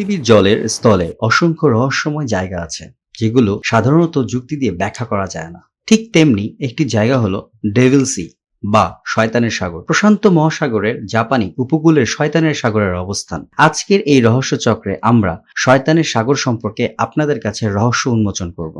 পৃথিবীর জলের স্থলে অসংখ্য রহস্যময় জায়গা আছে, যেগুলো সাধারণত যুক্তি দিয়ে ব্যাখ্যা করা যায় না। ঠিক তেমনি একটি জায়গা হলো ডেভিল সি বা শয়তানের সাগর। প্রশান্ত মহাসাগরের জাপানি উপকূলের শয়তানের সাগরের অবস্থান। আজকের এই রহস্য চক্রে আমরা শয়তানের সাগর সম্পর্কে আপনাদের কাছে রহস্য উন্মোচন করব।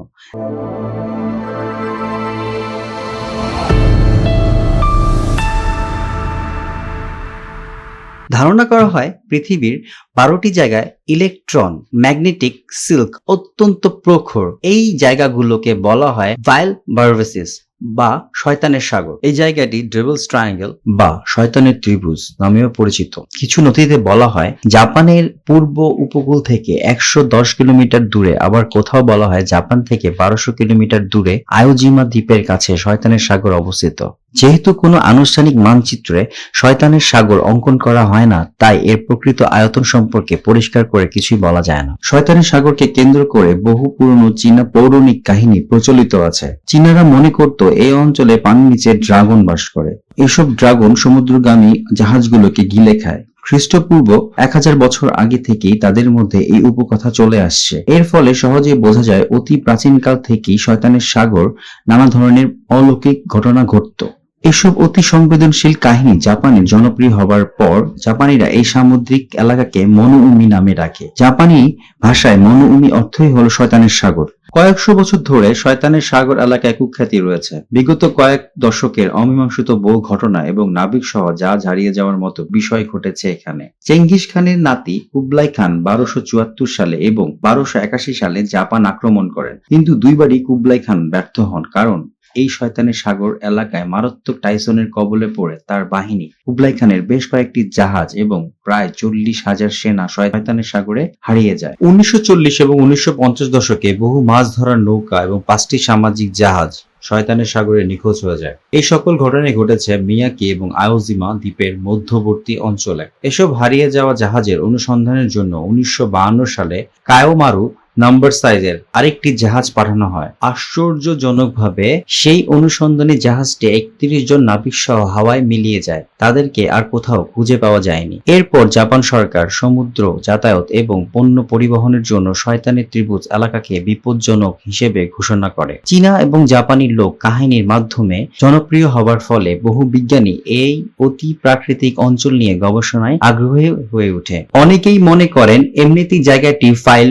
ধারণা করা হয় পৃথিবীর বারোটি জায়গায় ইলেকট্রন ম্যাগনেটিক সিল্ক অত্যন্ত প্রখর। এই জায়গাগুলোকে বলা হয় ভাইল বার্ভেসিস বা শয়তানের সাগর। এই জায়গাটি ড্রেবলস ট্রায়াঙ্গেল বা শয়তানের ত্রিভুজ নামেও পরিচিত। কিছু নথিতে বলা হয় জাপানের পূর্ব উপকূল থেকে একশো দশ কিলোমিটার দূরে, আবার কোথাও বলা হয় জাপান থেকে বারোশো কিলোমিটার দূরে আয়োজিমা দ্বীপের কাছে শয়তানের সাগর অবস্থিত। যেহেতু কোনো আনুষ্ঠানিক মানচিত্রে শয়তানের সাগর অঙ্কন করা হয় না, তাই এর প্রকৃত আয়তন সম্পর্কে পরিষ্কার করে কিছুই বলা যায় না। শয়তানের সাগরকে কেন্দ্র করে বহু পুরনো চীনা পৌরাণিক কাহিনী প্রচলিত আছে। চীনারা মনে করত এই অঞ্চলে পানির নিচে ড্রাগন বাস করে। এসব ড্রাগন সমুদ্রগামী জাহাজগুলোকে গিলে খায়। খ্রিস্টপূর্ব এক হাজার বছর আগে থেকেই তাদের মধ্যে এই উপকথা চলে আসছে। এর ফলে সহজে বোঝা যায়, অতি প্রাচীনকাল থেকেই শয়তানের সাগর নানা ধরনের অলৌকিক ঘটনা ঘটত। এসব অতি সংবেদনশীল কাহিনী জাপানে জনপ্রিয় হবার পর জাপানিরা এই সামুদ্রিক এলাকাকে মনোউমি নামে রাখে জাপানি ভাষায় মনোউমি অর্থই হলো শয়তানের সাগর। কয়েকশো বছর ধরে শয়তানের সাগর এলাকায় কুখ্যাতি রয়েছে। বিগত কয়েক দশকের অমীমাংসিত বহু ঘটনা এবং নাবিক সহ যা হারিয়ে যাওয়ার মতো বিষয় ঘটেছে এখানে। চেঙ্গিস খানের নাতি কুবলাই খান বারোশো চুয়াত্তর সালে এবং বারোশো একাশি সালে জাপান আক্রমণ করেন। কিন্তু দুইবারই কুবলাই খান ব্যর্থ হন। কারণ এই শয়তানের সাগর এলাকায় মারাত্মক টাইসনের কবলে পড়ে তার বাহিনী। কুবলাই খানের বেশ কয়েকটি জাহাজ এবং প্রায় চল্লিশ হাজার সেনা শয়তানের সাগরে হারিয়ে যায়। উনিশশো এবং উনিশশো দশকে বহু মাছ ধরার নৌকা এবং পাঁচটি সামাজিক জাহাজ শয়তানের সাগরে নিখোঁজ হয়ে যায়। এই সকল ঘটনায় ঘটেছে মিয়াকি এবং আয়োজিমা দ্বীপের মধ্যবর্তী অঞ্চলে। এসব হারিয়ে যাওয়া জাহাজের অনুসন্ধানের জন্য উনিশশো সালে কায়োমারু নাম্বার সাইজের আরেকটি জাহাজ পাঠানো হয়। আশ্চর্যজনকভাবে, সেই অনুসন্ধানী জাহাজটি একত্রিশ জন নাবিক সহ হাওয়ায় মিলিয়ে যায়। তাদেরকে আর কোথাও খুঁজে পাওয়া যায়নি। এরপর জাপান সরকার সমুদ্র, যাতায়াত এবং পণ্য পরিবহনের জন্য শয়তানের ত্রিভুজ এলাকাকে বিপজ্জনক হিসেবে ঘোষণা করে। চীনা এবং জাপানি লোক কাহিনীর মাধ্যমে জনপ্রিয় হবার ফলে বহু বিজ্ঞানী এই অতি প্রাকৃতিক অঞ্চল নিয়ে গবেষণায় আগ্রহী হয়ে ওঠে। অনেকেই মনে করেন, এমনিতেই জায়গাটি ফাইল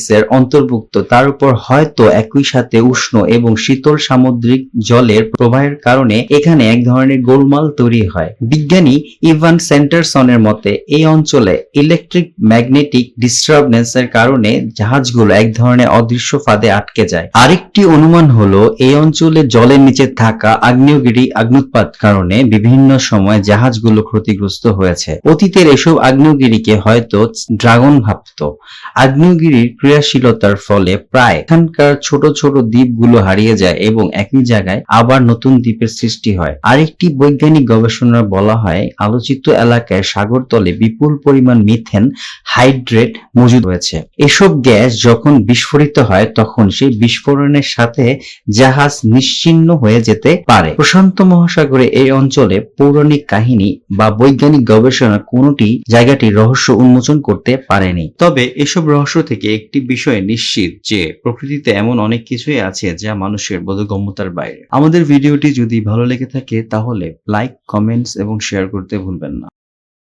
ভরটেসিসের অন্তর্ভুক্ত। তার উপর হয়তো একই সাথে উষ্ণ এবং শীতল সামুদ্রিক জলের প্রবাহের কারণে এখানে এক ধরনের গোলমাল তৈরি হয়। বিজ্ঞানী ইভান সেন্টারসনের মতে, এই অঞ্চলে ইলেকট্রিক ম্যাগনেটিক ডিস্টারবেন্স এর কারণে জাহাজগুলো এক ধরনের অদৃশ্য ফাঁদে আটকে যায়। আরেকটি অনুমান হলো, এই অঞ্চলে জলের নিচে থাকা আগ্নেয়গিরি আগ্নুৎপাত কারণে বিভিন্ন সময় জাহাজগুলো ক্ষতিগ্রস্ত হয়েছে। অতীতের এসব আগ্নেয়গিরিকে হয়তো ড্রাগন ভাবত। আগ্নেয়গিরির ক্রিয়াশীলতার ফলে প্রায় এখানকার ছোট ছোট দ্বীপগুলো হারিয়ে যায় এবং একই জায়গায় আবার নতুন দ্বীপের সৃষ্টি হয়। আরেকটি বৈজ্ঞানিক গবেষণা বলা হয়, আলোচিত এলাকায় সাগরতলে বিপুল পরিমাণ মিথেন হাইড্রেট মজুদ রয়েছে। এসব গ্যাস যখন বিস্ফোরিত হয়, তখন সেই বিস্ফোরণের সাথে জাহাজ নিশ্চিহ্ন হয়ে যেতে পারে। প্রশান্ত মহাসাগরে এই অঞ্চলে পৌরাণিক কাহিনী বা বৈজ্ঞানিক গবেষণা কোনটি জায়গাটি রহস্য উন্মোচন করতে পারেনি। তবে এসব রহস্য থেকে একটি বিষয় নিশ্চিত যে প্রকৃতিতে এমন অনেক কিছুই আছে যা মানুষের বোধগম্যতার বাইরে। আমাদের ভিডিওটি যদি ভালো লেগে থাকে তাহলে লাইক কমেন্টস এবং শেয়ার করতে ভুলবেন না।